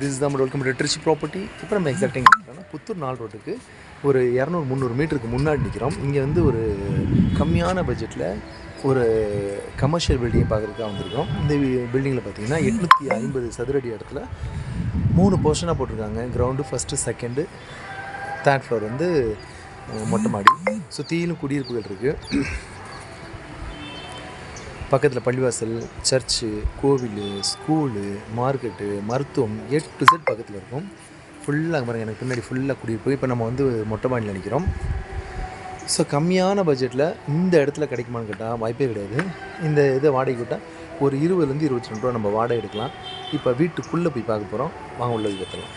This நம்ம welcome to Trichy property இப்போ நம்ம எக்ஸாக்டிங் புத்தூர் நாள் ரோட்டுக்கு ஒரு இரநூறு முந்நூறு மீட்டருக்கு முன்னாடி நிற்கிறோம் இங்கே வந்து ஒரு கம்மியான பட்ஜெட்டில் ஒரு கமர்ஷியல் பில்டிங் பார்க்குறதுக்காக வந்திருக்கோம் இந்த பில்டிங்கில் பார்த்தீங்கன்னா எட்நூற்றி ஐம்பது சதுரடி இடத்துல மூணு போர்ஷனாக போட்டிருக்காங்க. Ground first second third floor வந்து மொட்டை மாடி. சுற்றிலும் குடியிருப்புகள் இருக்குது பக்கத்தில் பள்ளிவாசல் சர்ச்சு கோவில் ஸ்கூலு மார்க்கெட்டு மருத்துவம் ஏ டு செட் பக்கத்தில் இருக்கும். ஃபுல்லாக பாருங்கள் எனக்கு பின்னாடி ஃபுல்லாக குடியிருப்பு இப்போ நம்ம வந்து மொட்டை மாடியில் நினைக்கிறோம் ஸோ கம்மியான பட்ஜெட்டில் இந்த இடத்துல கிடைக்குமான்னு கேட்டால் வாய்ப்பே கிடையாது. இந்த இதை வாடகை விட்டால் ஒரு இருபதுலேருந்து இருபத்தி ரெண்டு ரூபா நம்ம வாடகை எடுக்கலாம். இப்போ வீட்டுக்குள்ளே போய் பார்க்க போகிறோம் வாங்க உள்ள கற்றலாம்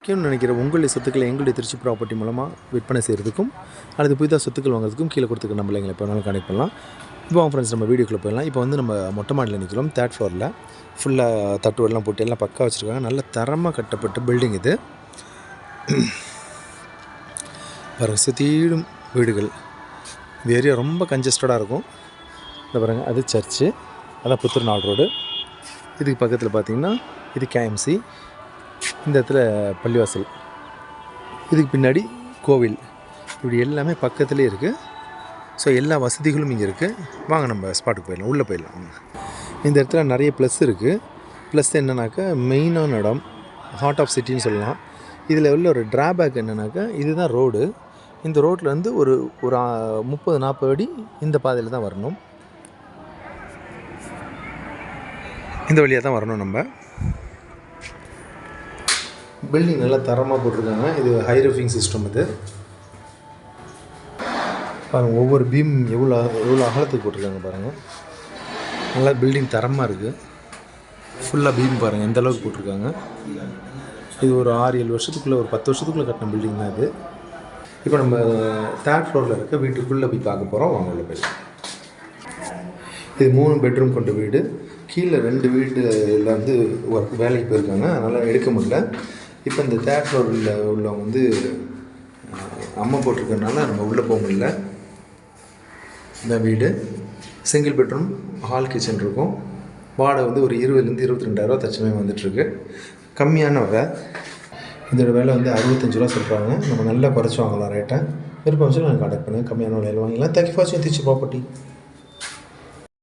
முக்கியம்னு நினைக்கிற உங்களுடைய சொத்துக்களை எங்களுடைய திருச்சி ப்ராப்பர்ட்டி மூலமாக விற்பனை செய்கிறதுக்கும் அல்லது புதிதாக சொத்துக்கள் வாங்குறதுக்கும் கீழே கொடுத்துக்க நம்மளை எங்களை எப்போ வேணாலும் கனெக்ட் பண்ணலாம். இப்போ ஃப்ரெண்ட்ஸ் நம்ம வீடியோக்குள்ளே போயிடலாம். இப்போ வந்து நம்ம மொட்டை மாடியில் நிற்கிறோம் தேர்ட் ஃப்ளோரில் ஃபுல்லாக தட்டுவெல்லாம் போட்டு எல்லாம் பக்கா வச்சுருக்காங்க. நல்ல தரமாக கட்டப்பட்ட பில்டிங் இது. பாருங்கள் சுற்றிடும் வீடுகள். இந்த ஏரியா ரொம்ப கன்ஜஸ்டடாக இருக்கும். இந்த பாருங்கள் அது சர்ச்சு அதான் புத்தூர் நாள் ரோடு இதுக்கு பக்கத்தில் பார்த்திங்கன்னா இது கேஎம்சி இந்த இடத்துல பள்ளிவாசல். இதுக்கு பின்னாடி கோவில். இப்படி எல்லாமே பக்கத்துலேயே இருக்குது ஸோ எல்லா வசதிகளும் இங்கே இருக்குது வாங்க நம்ம ஸ்பாட்டுக்கு போயிடலாம். உள்ளே போயிடலாம். வாங்க. இந்த இடத்துல நிறைய ப்ளஸ் இருக்குது ப்ளஸ் என்னன்னாக்கா மெயினான இடம் ஹார்ட் ஆஃப் சிட்டின்னு சொல்லலாம். இதில் உள்ள ஒரு ட்ராபேக் என்னென்னாக்கா இதுதான் ரோடு இந்த ரோட்டில் வந்து ஒரு ஒரு முப்பது நாற்பது அடி இந்த பாதையில் தான் வரணும். இந்த வழியாக தான் வரணும் நம்ம. பில்டிங் நல்லா தரமாக போட்டிருக்காங்க. இது ஹை ரூஃபிங் சிஸ்டம் இது. பாருங்கள் ஒவ்வொரு பீம் எவ்வளோ எவ்வளோ அகலத்துக்கு போட்டிருக்காங்க பாருங்கள் நல்லா பில்டிங் தரமாக இருக்குது ஃபுல்லாக பீம் பாருங்கள் எந்த அளவுக்கு போட்டிருக்காங்க. இது ஒரு ஆறு ஏழு வருஷத்துக்குள்ளே ஒரு பத்து வருஷத்துக்குள்ளே கட்டின பில்டிங் தான் இது. இப்போ நம்ம தேர்ட் ஃப்ளோரில் இருக்க வீட்டுக்குள்ளே போய் பார்க்க போகிறோம் வாங்க உள்ள போய் இது மூணு பெட்ரூம் கொண்ட வீடு. கீழே ரெண்டு வீட்டில் வந்து ஒர்க் வேலைக்கு போயிருக்காங்க. அதனால் எடுக்க முடியல. இப்போ இந்த தேர்ட் ஃப்ளோரில் உள்ளவங்க வந்து அம்மா போட்டிருக்கறனால நம்ம உள்ளே போக முடியல. இந்த வீடு. சிங்கிள் பெட்ரூம் ஹால் கிச்சன் இருக்கும். வாடகை வந்து ஒரு இருபதுலேருந்து இருபத்தி ரெண்டாயிரரூவா தச்சமே வந்துட்டுருக்கு. கம்மியான விலை. இதோட விலை வந்து அறுபத்தஞ்சு ரூபா சொல்கிறாங்க நம்ம நல்லா குறைச்சி வாங்கலாம் ரேட்டை விருப்பம் வச்சு நாங்கள் கான்டாக்ட் பண்ணுங்கள் கம்மியான விலையில் வாங்கிக்கலாம். தேங்க்யூ ஃபார் வாட்சிங் திருச்சி ப்ராப்பர்ட்டி